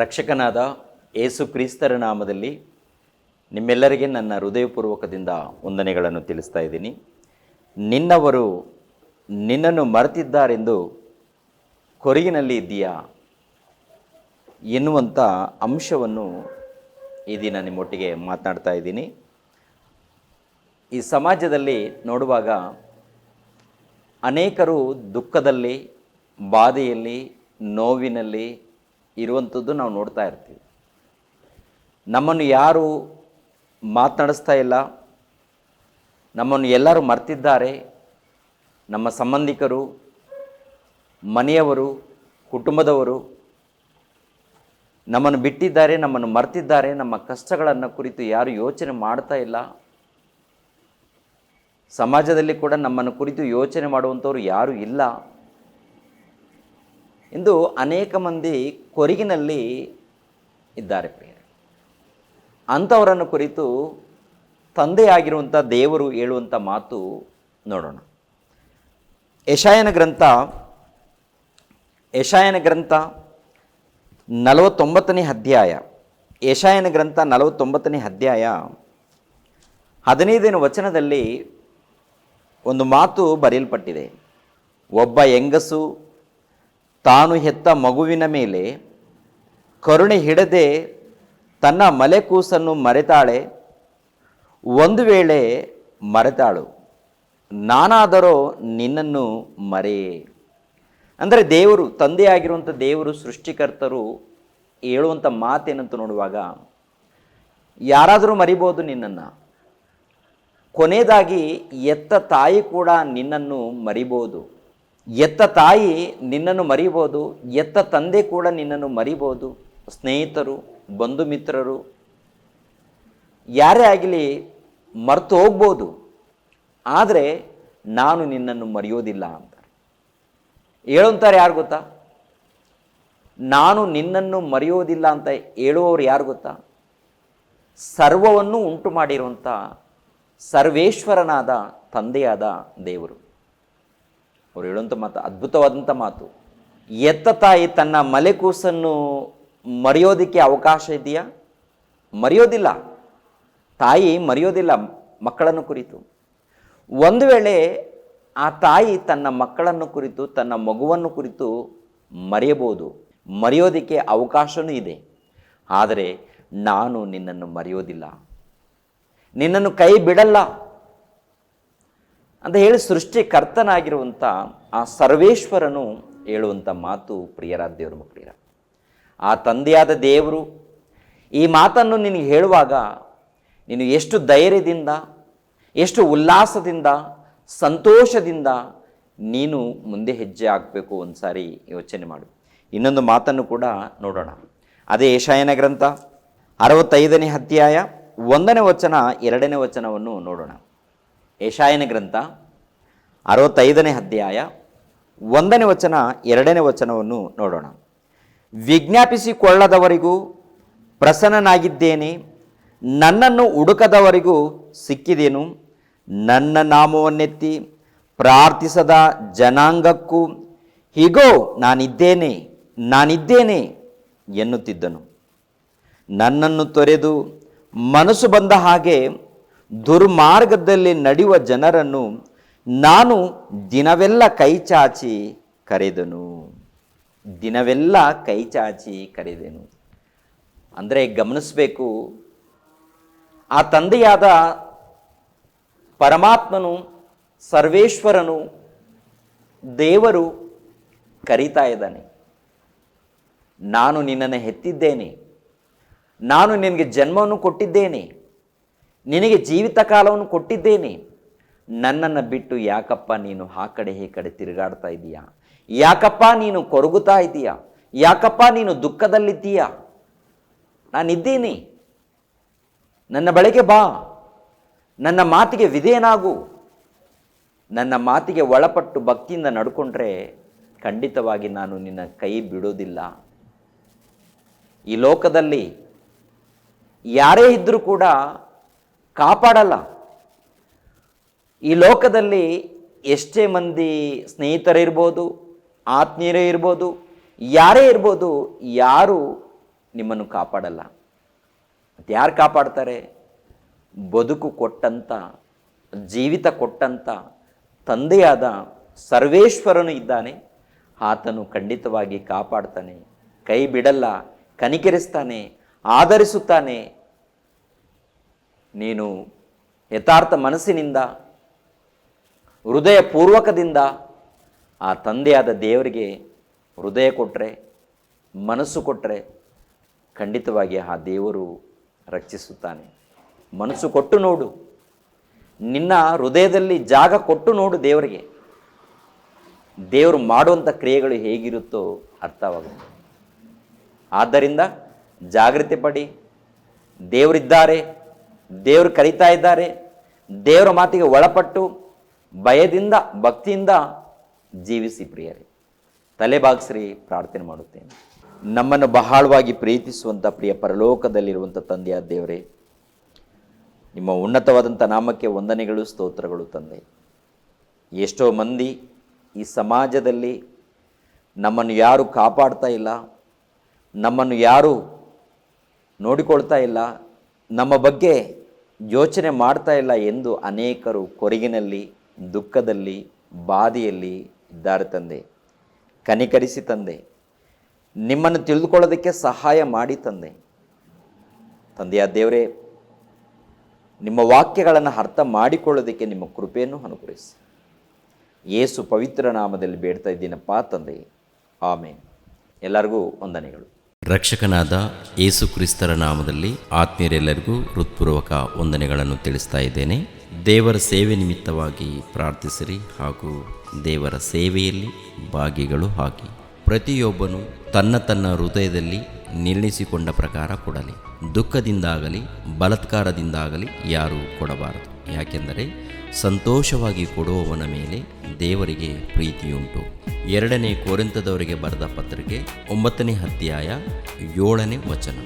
ರಕ್ಷಕನಾದ ಏಸು ಕ್ರಿಸ್ತರ ನಾಮದಲ್ಲಿ ನಿಮ್ಮೆಲ್ಲರಿಗೆ ನನ್ನ ಹೃದಯಪೂರ್ವಕದಿಂದ ವಂದನೆಗಳನ್ನು ತಿಳಿಸ್ತಾ ಇದ್ದೀನಿ. ನಿನ್ನವರು ನಿನ್ನನ್ನು ಮರೆತಿದ್ದಾರೆಂದು ಕೊರಗಿನಲ್ಲಿ ಇದ್ದೀಯಾ ಎನ್ನುವಂಥ ಅಂಶವನ್ನು ಈ ದಿನ ನಿಮ್ಮೊಟ್ಟಿಗೆ ಮಾತನಾಡ್ತಾ ಇದ್ದೀನಿ. ಈ ಸಮಾಜದಲ್ಲಿ ನೋಡುವಾಗ ಅನೇಕರು ದುಃಖದಲ್ಲಿ, ಬಾಧೆಯಲ್ಲಿ, ನೋವಿನಲ್ಲಿ ಇರುವಂಥದ್ದು ನಾವು ನೋಡ್ತಾ ಇರ್ತೀವಿ. ನಮ್ಮನ್ನು ಯಾರು ಮಾತನಾಡಿಸ್ತಾ ಇಲ್ಲ. ನಮ್ಮನ್ನು ಎಲ್ಲರೂ ಮರ್ತಿದ್ದಾರೆ. ನಮ್ಮ ಸಂಬಂಧಿಕರು, ಮನೆಯವರು, ಕುಟುಂಬದವರು ನಮ್ಮನ್ನು ಬಿಟ್ಟಿದ್ದಾರೆ, ನಮ್ಮನ್ನು ಮರ್ತಿದ್ದಾರೆ. ನಮ್ಮ ಕಷ್ಟಗಳನ್ನು ಕುರಿತು ಯಾರು ಯೋಚನೆ ಮಾಡ್ತಾ ಇಲ್ಲ. ಸಮಾಜದಲ್ಲಿ ಕೂಡ ನಮ್ಮನ್ನು ಕುರಿತು ಯೋಚನೆ ಮಾಡುವಂಥವ್ರು ಯಾರೂ ಇಲ್ಲ. ಎಂದು ಅನೇಕ ಮಂದಿ ಕೊರಗಿನಲ್ಲಿ ಇದ್ದಾರೆ ಪ್ರಿಯರೇ. ಅಂಥವರನ್ನು ಕುರಿತು ತಂದೆಯಾಗಿರುವಂಥ ದೇವರು ಹೇಳುವಂಥ ಮಾತು ನೋಡೋಣ. ಯಶಾಯನ ಗ್ರಂಥ ಯಶಾಯನ ಗ್ರಂಥ ನಲವತ್ತೊಂಬತ್ತನೇ ಅಧ್ಯಾಯ, ಯಶಾಯನ ಗ್ರಂಥ ನಲವತ್ತೊಂಬತ್ತನೇ ಅಧ್ಯಾಯ ಹದಿನೈದನೇ ವಚನದಲ್ಲಿ ಒಂದು ಮಾತು ಬರೆಯಲ್ಪಟ್ಟಿದೆ. ಒಬ್ಬ ಹೆಂಗಸು ತಾನು ಹೆತ್ತ ಮಗುವಿನ ಮೇಲೆ ಕರುಣೆ ಹಿಡದೆ ತನ್ನ ಮಲೆ ಕೂಸನ್ನು ಮರೆತಾಳೆ. ಒಂದು ವೇಳೆ ಮರೆತಾಳು. ನಾನಾದರೋ ನಿನ್ನನ್ನು ಮರೆಯೇ. ಅಂದರೆ ದೇವರು, ತಂದೆಯಾಗಿರುವಂಥ ದೇವರು, ಸೃಷ್ಟಿಕರ್ತರು ಹೇಳುವಂಥ ಮಾತೇನಂತ ನೋಡುವಾಗ, ಯಾರಾದರೂ ಮರಿಬೋದು ನಿನ್ನನ್ನು. ಕೊನೆಯದಾಗಿ ಎತ್ತ ತಾಯಿ ಕೂಡ ನಿನ್ನನ್ನು ಮರಿಬೋದು. ಎತ್ತ ತಾಯಿ ನಿನ್ನನ್ನು ಮರಿಬೋದು, ಎತ್ತ ತಂದೆ ಕೂಡ ನಿನ್ನನ್ನು ಮರಿಬೋದು, ಸ್ನೇಹಿತರು, ಬಂಧು ಮಿತ್ರರು, ಯಾರೇ ಆಗಲಿ ಮರೆತು ಹೋಗ್ಬೋದು, ಆದರೆ ನಾನು ನಿನ್ನನ್ನು ಮರೆಯೋದಿಲ್ಲ ಅಂತ. ಹೇಳುವಂಥವ್ರು ಯಾರು ಗೊತ್ತಾ? ನಾನು ನಿನ್ನನ್ನು ಮರೆಯೋದಿಲ್ಲ ಅಂತ ಹೇಳುವವರು ಯಾರು ಗೊತ್ತಾ? ಸರ್ವವನ್ನು ಉಂಟು ಮಾಡಿರುವಂಥ ಸರ್ವೇಶ್ವರನಾದ ತಂದೆಯಾದ ದೇವರು. ಅವ್ರು ಹೇಳುವಂಥ ಮಾತು ಅದ್ಭುತವಾದಂಥ ಮಾತು. ಎತ್ತ ತಾಯಿ ತನ್ನ ಮಲೆಕೂಸನ್ನು ಮರೆಯೋದಕ್ಕೆ ಅವಕಾಶ ಇದೆಯಾ? ಮರೆಯೋದಿಲ್ಲ. ತಾಯಿ ಮರೆಯೋದಿಲ್ಲ, ಮಕ್ಕಳನ್ನು ಕುರಿತು. ಒಂದು ವೇಳೆ ಆ ತಾಯಿ ತನ್ನ ಮಕ್ಕಳನ್ನು ಕುರಿತು, ತನ್ನ ಮಗುವನ್ನು ಕುರಿತು ಮರೆಯಬಹುದು, ಮರೆಯೋದಕ್ಕೆ ಅವಕಾಶವೂ ಇದೆ. ಆದರೆ ನಾನು ನಿನ್ನನ್ನು ಮರೆಯೋದಿಲ್ಲ. ನಿನ್ನನ್ನು ಕೈ ಬಿಡಲ್ಲ. ಅಂತ ಹೇಳಿ ಸೃಷ್ಟಿಕರ್ತನಾಗಿರುವಂಥ ಆ ಸರ್ವೇಶ್ವರನು ಹೇಳುವಂಥ ಮಾತು ಪ್ರಿಯರ ದೇವರ ಮಕ್ಕಳಿರ. ಆ ತಂದೆಯಾದ ದೇವರು ಈ ಮಾತನ್ನು ನಿನಗೆ ಹೇಳುವಾಗ ನೀನು ಎಷ್ಟು ಧೈರ್ಯದಿಂದ, ಎಷ್ಟು ಉಲ್ಲಾಸದಿಂದ, ಸಂತೋಷದಿಂದ ನೀನು ಮುಂದೆ ಹೆಜ್ಜೆ ಹಾಕಬೇಕು ಒಂದು ಸಾರಿ ಯೋಚನೆ ಮಾಡು. ಇನ್ನೊಂದು ಮಾತನ್ನು ಕೂಡ ನೋಡೋಣ. ಅದೇ ಏಷಾಯನ ಗ್ರಂಥ ಅರವತ್ತೈದನೇ ಅಧ್ಯಾಯ ಒಂದನೇ ವಚನ ಎರಡನೇ ವಚನವನ್ನು ನೋಡೋಣ. ಏಷಾಯನ ಗ್ರಂಥ, ಅರವತ್ತೈದನೇ ಅಧ್ಯಾಯ, ಒಂದನೇ ವಚನ, ಎರಡನೇ ವಚನವನ್ನು ನೋಡೋಣ. ವಿಜ್ಞಾಪಿಸಿಕೊಳ್ಳದವರಿಗೂ ಪ್ರಸನ್ನನಾಗಿದ್ದೇನೆ, ನನ್ನನ್ನು ಹುಡುಕದವರಿಗೂ ಸಿಕ್ಕಿದೆನು. ನನ್ನ ನಾಮವನ್ನೆತ್ತಿ ಪ್ರಾರ್ಥಿಸದ ಜನಾಂಗಕ್ಕೂ ಹೀಗೋ ನಾನಿದ್ದೇನೆ ನಾನಿದ್ದೇನೆ ಎನ್ನುತ್ತಿದ್ದನು. ನನ್ನನ್ನು ತೊರೆದು ಮನಸ್ಸು ಬಂದ ಹಾಗೆ ದುರ್ಮಾರ್ಗದಲ್ಲಿ ನಡೆಯುವ ಜನರನ್ನು ನಾನು ದಿನವೆಲ್ಲ ಕೈಚಾಚಿ ಕರೆದನು. ದಿನವೆಲ್ಲ ಕೈಚಾಚಿ ಕರೆದೆನು. ಅಂದರೆ ಗಮನಿಸಬೇಕು, ಆ ತಂದೆಯಾದ ಪರಮಾತ್ಮನು, ಸರ್ವೇಶ್ವರನು, ದೇವರು ಕರೀತಾ ಇದ್ದಾನೆ. ನಾನು ನಿನ್ನನ್ನು ಹೆತ್ತಿದ್ದೇನೆ. ನಾನು ನಿನಗೆ ಜನ್ಮವನ್ನು ಕೊಟ್ಟಿದ್ದೇನೆ. ನಿನಗೆ ಜೀವಿತ ಕಾಲವನ್ನು ಕೊಟ್ಟಿದ್ದೇನೆ. ನನ್ನನ್ನು ಬಿಟ್ಟು ಯಾಕಪ್ಪ ನೀನು ಆ ಕಡೆ ಈ ಕಡೆ ತಿರುಗಾಡ್ತಾ ಇದ್ದೀಯಾ ಯಾಕಪ್ಪ ನೀನು ಕೊರಗುತ್ತಾ ಇದೀಯಾ? ಯಾಕಪ್ಪ ನೀನು ದುಃಖದಲ್ಲಿದ್ದೀಯಾ? ನಾನಿದ್ದೀನಿ. ನನ್ನ ಬಳಿಗೆ ಬಾ. ನನ್ನ ಮಾತಿಗೆ ವಿಧೇಯನಾಗು. ನನ್ನ ಮಾತಿಗೆ ಒಳಪಟ್ಟು ಭಕ್ತಿಯಿಂದ ನಡ್ಕೊಂಡ್ರೆ ಖಂಡಿತವಾಗಿ ನಾನು ನಿನ್ನ ಕೈ ಬಿಡೋದಿಲ್ಲ. ಈ ಲೋಕದಲ್ಲಿ ಯಾರೇ ಇದ್ದರೂ ಕೂಡ ಕಾಪಾಡಲ್ಲ. ಈ ಲೋಕದಲ್ಲಿ ಎಷ್ಟೇ ಮಂದಿ ಸ್ನೇಹಿತರಿರ್ಬೋದು ಆತ್ಮೀಯರೇ ಇರ್ಬೋದು, ಯಾರೇ ಇರ್ಬೋದು, ಯಾರು ನಿಮ್ಮನ್ನು ಕಾಪಾಡಲ್ಲ. ಯಾರು ಕಾಪಾಡ್ತಾರೆ? ಬದುಕು ಕೊಟ್ಟಂಥ ಜೀವಿತ ಕೊಟ್ಟಂಥ ತಂದೆಯಾದ ಸರ್ವೇಶ್ವರನು ಇದ್ದಾನೆ. ಆತನು ಖಂಡಿತವಾಗಿ ಕಾಪಾಡ್ತಾನೆ, ಕೈ ಬಿಡಲ್ಲ, ಕನಿಕರಿಸ್ತಾನೆ, ಆಧರಿಸುತ್ತಾನೆ ನೀನು ಯಥಾರ್ಥ ಮನಸ್ಸಿನಿಂದ, ಹೃದಯಪೂರ್ವಕದಿಂದ ಆ ತಂದೆಯಾದ ದೇವರಿಗೆ ಹೃದಯ ಕೊಟ್ಟರೆ ಮನಸ್ಸು ಕೊಟ್ಟರೆ ಖಂಡಿತವಾಗಿ ಆ ದೇವರು ರಕ್ಷಿಸುತ್ತಾನೆ. ಮನಸ್ಸು ಕೊಟ್ಟು ನೋಡು. ನಿನ್ನ ಹೃದಯದಲ್ಲಿ ಜಾಗ ಕೊಟ್ಟು ನೋಡು ದೇವರಿಗೆ. ದೇವರು ಮಾಡುವಂಥ ಕ್ರಿಯೆಗಳು ಹೇಗಿರುತ್ತೋ ಅರ್ಥವಾಗುತ್ತೆ. ಆದ್ದರಿಂದ ಜಾಗೃತಿ ಪಡಿ. ದೇವರಿದ್ದಾರೆ. ದೇವರು ಕರೀತಾ ಇದ್ದಾರೆ. ದೇವರ ಮಾತಿಗೆ ಒಳಪಟ್ಟು ಭಯದಿಂದ, ಭಕ್ತಿಯಿಂದ ಜೀವಿಸಿ ಪ್ರಿಯರೇ. ತಲೆ ಬಾಗಿಸ್ರಿ, ಪ್ರಾರ್ಥನೆ ಮಾಡುತ್ತೇನೆ. ನಮ್ಮನ್ನು ಬಹಳವಾಗಿ ಪ್ರೀತಿಸುವಂಥ ಪ್ರಿಯ ಪರಲೋಕದಲ್ಲಿರುವಂಥ ತಂದೆಯ ದೇವರೇ, ನಿಮ್ಮ ಉನ್ನತವಾದಂಥ ನಾಮಕ್ಕೆ ವಂದನೆಗಳು, ಸ್ತೋತ್ರಗಳು ತಂದೆ. ಎಷ್ಟೋ ಮಂದಿ ಈ ಸಮಾಜದಲ್ಲಿ ನಮ್ಮನ್ನು ಯಾರು ಕಾಪಾಡ್ತಾ ಇಲ್ಲ, ನಮ್ಮನ್ನು ಯಾರು ನೋಡಿಕೊಳ್ತಾ ಇಲ್ಲ, ನಮ್ಮ ಬಗ್ಗೆ ಯೋಚನೆ ಮಾಡ್ತಾ ಇಲ್ಲ ಎಂದು ಅನೇಕರು ಕೊರಗಿನಲ್ಲಿ, ದುಃಖದಲ್ಲಿ, ಬಾಧೆಯಲ್ಲಿ ಇದ್ದಾರೆ ತಂದೆ. ಕನಿಕರಿಸಿ ತಂದೆ. ನಿಮ್ಮನ್ನು ತಿಳಿದುಕೊಳ್ಳೋದಕ್ಕೆ ಸಹಾಯ ಮಾಡಿ ತಂದೆ. ತಂದೆಯ ದೇವರೇ, ನಿಮ್ಮ ವಾಕ್ಯಗಳನ್ನು ಅರ್ಥ ಮಾಡಿಕೊಳ್ಳೋದಕ್ಕೆ ನಿಮ್ಮ ಕೃಪೆಯನ್ನು ಅನುಗ್ರಹಿಸಿ. ಏಸು ಪವಿತ್ರ ನಾಮದಲ್ಲಿ ಬೇಡ್ತಾ ಇದ್ದೀನಪ್ಪ ತಂದೆ. ಆಮೇನ್. ಎಲ್ಲರಿಗೂ ವಂದನೆಗಳು. ರಕ್ಷಕನಾದ ಏಸು ಕ್ರಿಸ್ತರ ನಾಮದಲ್ಲಿ ಆತ್ಮೀಯರೆಲ್ಲರಿಗೂ ಹೃತ್ಪೂರ್ವಕ ವಂದನೆಗಳನ್ನು ತಿಳಿಸ್ತಾ ಇದ್ದೇನೆ. ದೇವರ ಸೇವೆ ನಿಮಿತ್ತವಾಗಿ ಪ್ರಾರ್ಥಿಸಿರಿ ಹಾಗೂ ದೇವರ ಸೇವೆಯಲ್ಲಿ ಭಾಗಿಗಳು ಹಾಕಿ ಪ್ರತಿಯೊಬ್ಬನು ತನ್ನ ತನ್ನ ಹೃದಯದಲ್ಲಿ ನಿರ್ಣಯಿಸಿಕೊಂಡ ಪ್ರಕಾರ ಕೊಡಲಿ. ದುಃಖದಿಂದಾಗಲಿ, ಬಲತ್ಕಾರದಿಂದಾಗಲಿ ಯಾರೂ ಕೊಡಬಾರದು. ಯಾಕೆಂದರೆ ಸಂತೋಷವಾಗಿ ಕೊಡುವವನ ಮೇಲೆ ದೇವರಿಗೆ ಪ್ರೀತಿಯುಂಟು. ಎರಡನೇ ಕೋರಿಂತದವರಿಗೆ ಬರೆದ ಪತ್ರಿಕೆ ಒಂಬತ್ತನೇ ಅಧ್ಯಾಯ ಏಳನೇ ವಚನ.